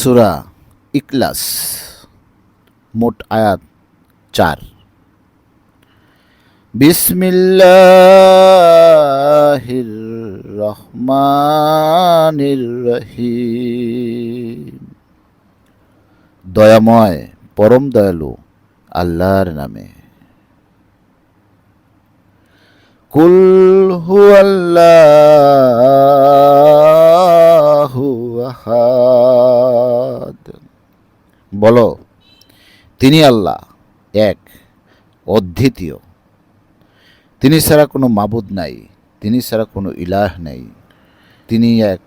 সুরা ইকলাস মোট আয়াত চার। বিসমিল্লাহির রহমানির রহিম দয়াময়, পরম দয়ালু আল্লাহর নামে। কুল হুয়াল্লাহু আহাদ। বলো, তিনি আল্লাহ, এক, অদ্বিতীয়। তিনি ছাড়া কোনো মাবুদ নাই, তিনি ছাড়া কোনো ইলাহ নাই। তিনি এক,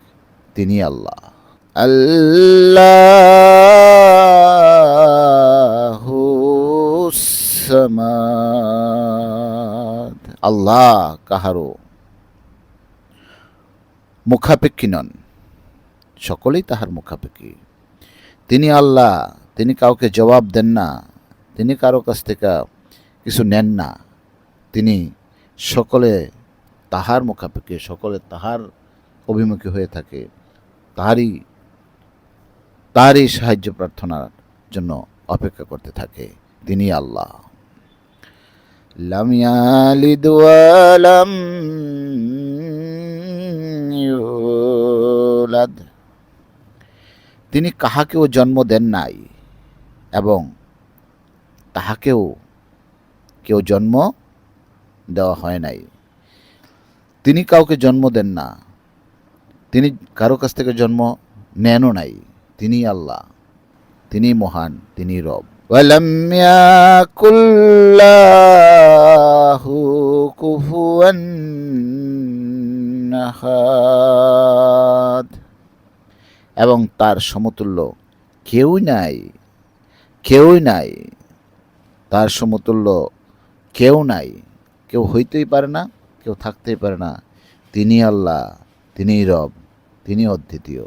তিনি আল্লাহ। আল্লাহু আল্লাহ কাহারও মুখাপেক্ষী নন। সকলেই তাহার মুখাপেক্ষী। তিনি আল্লাহ, তিনি কাউকে জবাব দেন না, তিনি কারও কাছ থেকে কিছু নেন না। তিনি সকলে তাহার মুখাপেক্ষি, সকলে তাহার অভিমুখী হয়ে থাকে। তাহারই তারই সাহায্য প্রার্থনার জন্য অপেক্ষা করতে থাকে তিনি আল্লাহ। লাম ইয়ালিদ ওয়ালাম ইউলাদ। তিনি কাহাকেও জন্ম দেন নাই এবং তাহাকেও কেউ জন্ম দেওয়া হয় নাই। তিনি কাউকে জন্ম দেন না। তিনি কারও কাছ থেকে জন্ম নেনও নাই। তিনি আল্লাহ। তিনি মহান। তিনি রব। কুফুয়ান এবং তার সমতুল্য কেউই নাই কেউই নাই। তার সমতুল্য কেউ নাই, কেউ হইতেই পারে না, কেউ থাকতেই পারে না। তিনি আল্লাহ তিনি রব তিনি অদ্বিতীয়।